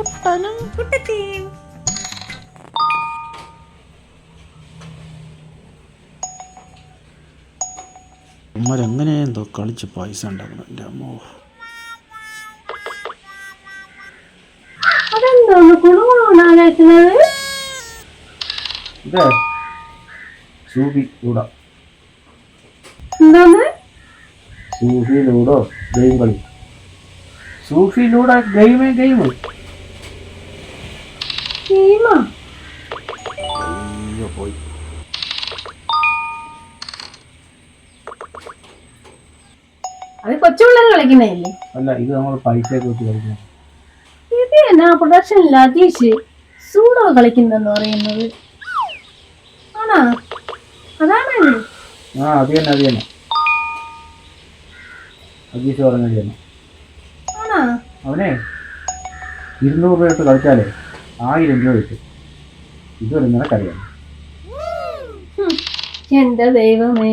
കുട്ടനും കുട്ടത്തിയും അമ്മരെങ്ങനെ എന്തോ കളിച്ച് പൈസ ഉണ്ടാക്കണം എന്റെ അമ്മോ. സൂഫി ലൂഡോ ഗെയിം കളി. സൂഫി ലൂഡോ ഗെയിമേ ഗെയിം. ടീമാ അയ്യോ പോയി. അത് കൊച്ചുപിള്ളേർ കളിക്കുന്നതല്ലേ? അല്ല ഇത് നമ്മൾ പൈസയൊക്കെ വെച്ച് കളിക്കുന്നത് ഇത് എന്നാ പ്രൊഡക്ഷൻ ലതീഷ് സൂഡോ കളിക്കുന്നെന്ന് പറയുന്നത്? ആണോ? അതാണ് ആ അത് തന്നെ അത് തന്നെ. അജീഷ് പറഞ്ഞത് തന്നെ. ആണോ? അവനെ ഇരുന്നൂറ് രൂപ കളിച്ചാലേ? ആയിരം രൂപ കിട്ടും ഇതൊരു നിനക്കറിയാം ഹും, എന്റെ ദൈവമേ.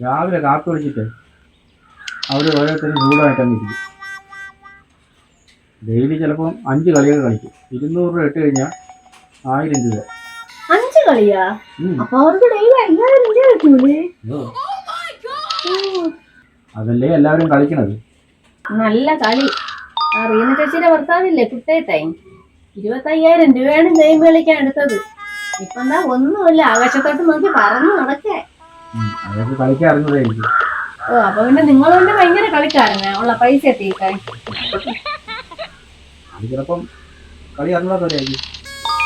രാവിലെ കാപ്പി വിളിച്ചിട്ട് അവർ ഓരോരുത്തരും ചൂടായിട്ട് അങ്ങ് ഇരിക്കും. ഡെയിലി ചിലപ്പം അഞ്ച് കളിയൊക്കെ കളിക്കും. ഇരുന്നൂറ് രൂപ ഇട്ട് കഴിഞ്ഞാൽ ആയിരം രൂപ. അഞ്ച് കളിയാ? ഉം. അപ്പൊ അവർക്ക് ഡെയിലി അയ്യായിരം രൂപ കിട്ടൂലേ ഉം, അതല്ലേ എല്ലാവരും കളിക്കണത്. നല്ല കളി. ആ റീന ചേച്ചിയുടെ ഭർത്താവില്ലേ? കുട്ടേട്ടായി. ഇരുപത്തയ്യായിരം രൂപയാണ് ഗെയിം കളിക്കാൻ എടുത്തത്. ഇപ്പൊ എന്താ ഒന്നുമില്ല. ആകാശത്തോട്ട് നോക്കി പറഞ്ഞു നടക്കേ. ഓ അപ്പൊ പിന്നെ നിങ്ങളുണ്ട് ഭയങ്കര കളിക്കാരനാ. ഉള്ള പൈസ എത്തിക്കാൻ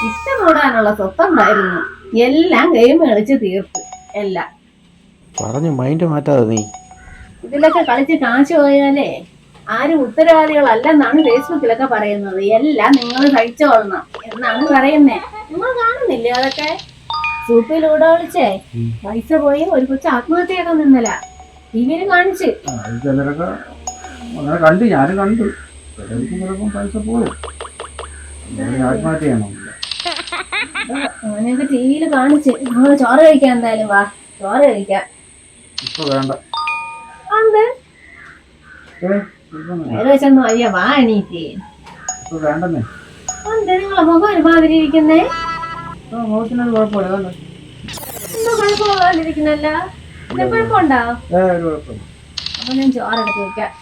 ഇഷ്ടം കൂടാനുള്ള സ്വത്തുണ്ടായിരുന്നു എല്ലാം ഗെയിം കളിച്ച് തീർത്തു. എല്ലാം. പറഞ്ഞു മൈൻഡ് മാറ്റാതെ നീ. ഇതിലൊക്കെ കളിച്ച് കാശ് പോയാലേ ആരും ഉത്തരവാദികളല്ലെന്നാണ് ഫേസ്ബുക്കിലൊക്കെ പറയുന്നത്. എല്ലാം നിങ്ങൾ സഹിച്ചോളണം എന്നാണ് പറയുന്നേ. നിങ്ങൾ കാണുന്നില്ലേ അതൊക്കെ? സൂപ്പിലൂടെ വിളിച്ചേ. പൈസ പോയി ഒരു കൊച്ചു ആത്മഹത്യയൊക്കെ നിന്നല. ടിവിയിൽ കാണിച്ച്. ചിലരൊക്കെ അങ്ങനെ കണ്ടു ഞാനും കണ്ടു. ചിലർക്കും ചിലപ്പം പൈസ പോയി. ആത്മഹത്യ ചെയ്യണമെന്നില്ല അങ്ങനെയൊക്കെ ടിവിയിൽ കാണിച്ച്. നിങ്ങൾ ചോറ് കഴിക്കാൻ എന്തായാലും വാ. ചോറ് കഴിക്കാം. ഇപ്പൊ വേണ്ട. അത് അയ്യ വാ എണീറ്റ്. വേണ്ടെന്നേ. നിങ്ങളെ മുഖം ഒരുമാതിരി ഇരിക്കുന്നേ? ഇപ്പൊ മുഖത്തിനൊരു കുഴപ്പമില്ല കണ്ടോ? എന്താ കുഴപ്പമില്ലാതിരിക്കുന്നല്ല? എന്താ കുഴപ്പമുണ്ടോ? ഏ ഒരു കുഴപ്പമില്ല. അപ്പൊ ഞാൻ ചോറെടുത്ത് വെക്കാം.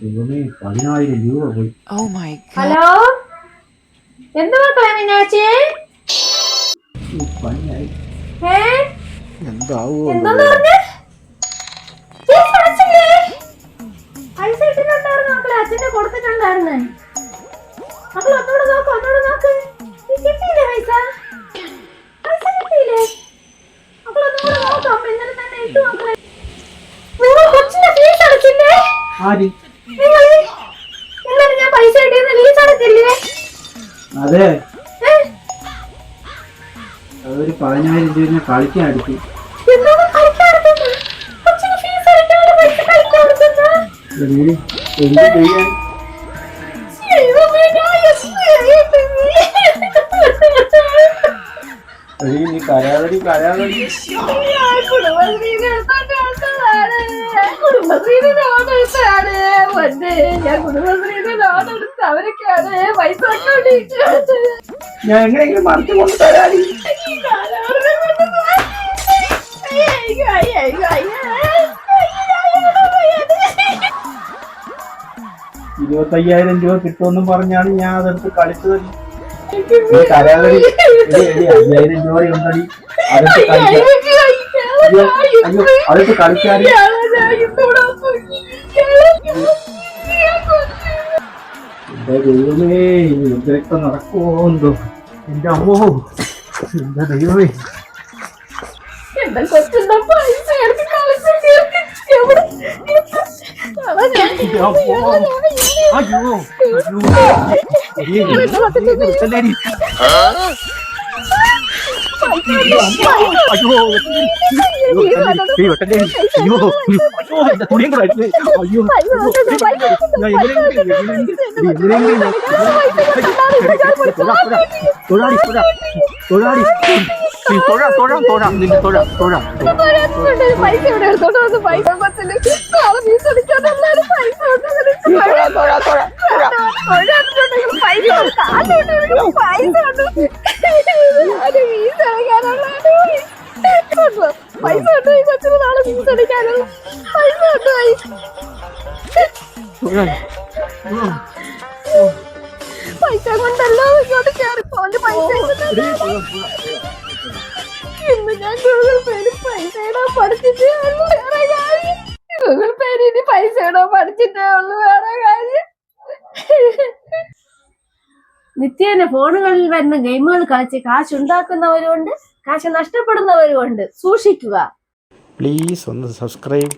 ദൈവമേ പതിനായിരം രൂപ പോയി. Oh my god. ഹലോ? എന്ത് മക്കളെ എന്താവോ പറഞ്ഞേ? കൊടുത്തിട്ടുണ്ടായിരുന്നേ മക്കൾ ഒന്നുകൂടെ നോക്ക് ഒന്നുകൂടെ നോക്ക്. കിട്ടിയില്ലേ പൈസ? പൈസ കിട്ടിയില്ലേ? മക്കൾ ഒന്നുകൂടെ നോക്ക് അപ്പൊ ഇന്നലെ തന്നെ ഇട്ടു മക്കളെ നിങ്ങൾ കൊച്ചിന്റെ ഫീസ് അടച്ചില്ലേ? നിങ്ങൾ ഇന്നലെ ഞാൻ പൈസ ഇട്ടിരുന്ന ഫീസ് അടച്ചില്ലേ? അതെ. അതൊരു പതിനായിരം രൂപ കളിക്കാൻ എടുത്തു. എന്താണ് കളിക്കാൻ കുടുംബശ്രീയിൽ എടുത്തതാണ്. കുടുംബശ്രീയിൽ ലോൺ എടുത്തതാണ്. പൊന്നേ, ഞാൻ കുടുംബശ്രീയിൽ ലോൺ എടുത്ത് അവരൊക്കെയാണ് പൈസ. ഞാൻ എങ്ങനെയെങ്കിലും മറിച്ച് കൊണ്ട് തരാടി ഈ കാലവരുടെ കൊണ്ട് പോയി. അയ്യോ, അയ്യോ, അയ്യോ, അയ്യോ, അയ്യോ. അയ്യോ, ഞാൻ എവിടെ ഇരുപത്തയ്യായിരം രൂപ കിട്ടുമെന്ന് പറഞ്ഞാണ് ഞാൻ അതെടുത്ത് കളിച്ചത് എടീ, അയ്യായിരം രൂപ ഉണ്ടടി. അതെടുത്ത് കളിക്കാം. അയ്യോ അയ്യോ അതെടുത്ത് കളിക്കാടി എന്റെ ദൈവമേ എന്തൊക്കെ നടക്കുമോ എന്തോ? എന്റെ അമ്മോ എന്റെ ദൈവമേ. അയ്യോ അയ്യോ. അയ്യോ അയ്യോ തുണിയും കൂടെ. അയ്യോ തൊഴാടി തൊഴാ തൊഴാടി തൊഴാം തൊഴാം തൊഴാം നിന്റെ തൊഴാം തൊഴാം. പൈസ ഇവിടെ പൈസ പൈസ കൊച്ചിന് നാളെ ഫീസ് അടിക്കാനും പൈസ കൊണ്ടുപോയി. പൈസ കൊണ്ടല്ലോ ഇങ്ങോട്ട് കയറി പോലെ പൈസ ഇന്ന് ഞാൻ ഗൂഗിൾ പേര് പൈസ ഇടാൻ പഠിച്ചിട്ടേ ഉള്ളൂ. വേറെ കാര്യം. ഗൂഗിൾ പേര് ഇനി പൈസ ഇടാൻ പഠിച്ചിട്ടേ ഉള്ളൂ. വേറെ കാര്യം. നിത്യേന ഫോണുകളിൽ വരുന്ന ഗെയിമുകൾ കളിച്ച് കാശ് ഉണ്ടാക്കുന്നവരുമുണ്ട് കാശ് നഷ്ടപ്പെടുന്നവരുമുണ്ട്. സൂക്ഷിക്കുക. ப்ளீஸ் வந்து சப்ஸ்கிரைப்